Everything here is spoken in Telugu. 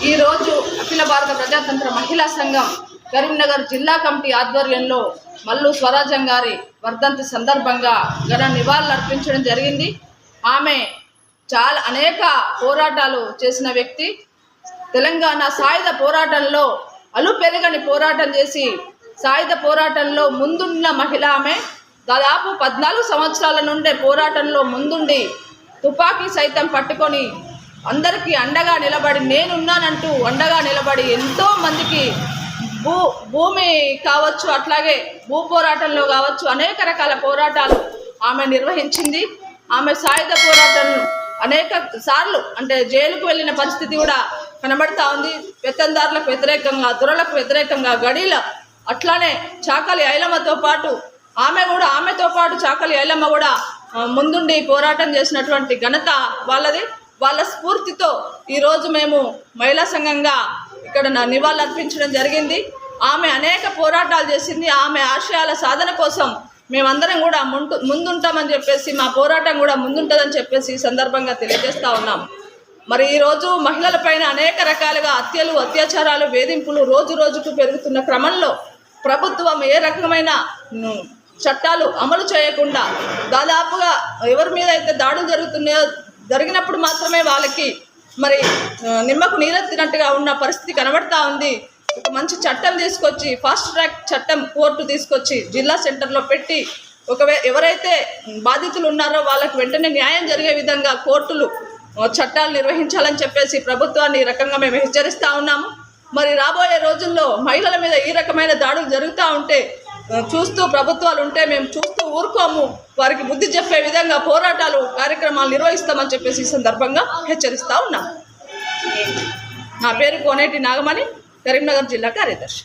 అఖిల భారత ప్రజాతంత్ర మహిళా సంఘం కరీంనగర్ జిల్లా కమిటీ ఆధ్వర్యంలో మల్లు స్వరాజం గారి వర్ధంతి సందర్భంగా ఘన నివాళులు అర్పించడం జరిగింది. ఆమె చాలా అనేక పోరాటాలు చేసిన వ్యక్తి. తెలంగాణ సాయుధ పోరాటంలో అలుపెరగని పోరాటం చేసి సాయుధ పోరాటంలో ముందున్న మహిళ ఆమె. దాదాపు పద్నాలుగు సంవత్సరాల నుండే పోరాటంలో ముందుండి తుపాకీ సైతం పట్టుకొని అందరికీ అండగా నిలబడి నేనున్నానంటూ అండగా నిలబడి ఎంతో మందికి భూ భూమి కావచ్చు అట్లాగే భూ పోరాటంలో కావచ్చు అనేక రకాల పోరాటాలు ఆమె నిర్వహించింది. ఆమె సాయుధ పోరాటం అనేక సార్లు అంటే జైలుకు వెళ్ళిన పరిస్థితి కూడా కనబడతా ఉంది. పెత్తందారులకు వ్యతిరేకంగా దురలకు వ్యతిరేకంగా గడీల అట్లానే చాకలి ఐలమ్మతో పాటు ఆమె కూడా ఆమెతో పాటు చాకలి ఐలమ్మ కూడా ముందుండి పోరాటం చేసినటువంటి ఘనత వాళ్ళది. వాళ్ళ స్ఫూర్తితో ఈరోజు మేము మహిళా సంఘంగా ఇక్కడ నా నివాళులు అర్పించడం జరిగింది. ఆమె అనేక పోరాటాలు చేసింది. ఆమె ఆశయాల సాధన కోసం మేమందరం కూడా ముందు ముందుంటామని చెప్పేసి మా పోరాటం కూడా ముందుంటుందని చెప్పేసి ఈ సందర్భంగా తెలియజేస్తూ ఉన్నాం. మరి ఈరోజు మహిళలపైన అనేక రకాలుగా హత్యలు అత్యాచారాలు వేధింపులు రోజు రోజుకు పెరుగుతున్న క్రమంలో ప్రభుత్వం ఏ రకమైన చట్టాలు అమలు చేయకుండా దాదాపుగా ఎవరి మీద అయితే దాడులు జరుగుతున్నాయో జరిగినప్పుడు మాత్రమే వాళ్ళకి మరి నిమ్మకు నీరెత్తినట్టుగా ఉన్న పరిస్థితి కనబడతా ఉంది. ఒక మంచి చట్టం తీసుకొచ్చి ఫాస్ట్ ట్రాక్ చట్టం కోర్టు తీసుకొచ్చి జిల్లా సెంటర్లో పెట్టి ఒకవే ఎవరైతే బాధితులు ఉన్నారో వాళ్ళకి వెంటనే న్యాయం జరిగే విధంగా కోర్టులు చట్టాలు నిర్వహించాలని చెప్పేసి ప్రభుత్వాన్ని ఈ రకంగా మేము హెచ్చరిస్తూ ఉన్నాము. మరి రాబోయే రోజుల్లో మహిళల మీద ఈ రకమైన దాడులు జరుగుతూ ఉంటే చూస్తూ ప్రభుత్వాలు ఉంటే మేము చూస్తూ ఊరుకోము. వారికి బుద్ధి చెప్పే విధంగా పోరాటాలు కార్యక్రమాలు నిర్వహిస్తామని చెప్పేసి ఈ సందర్భంగా హెచ్చరిస్తా ఉన్నాం. నా పేరు కోనేటి నాగమణి కరీంనగర్ జిల్లా కార్యదర్శి.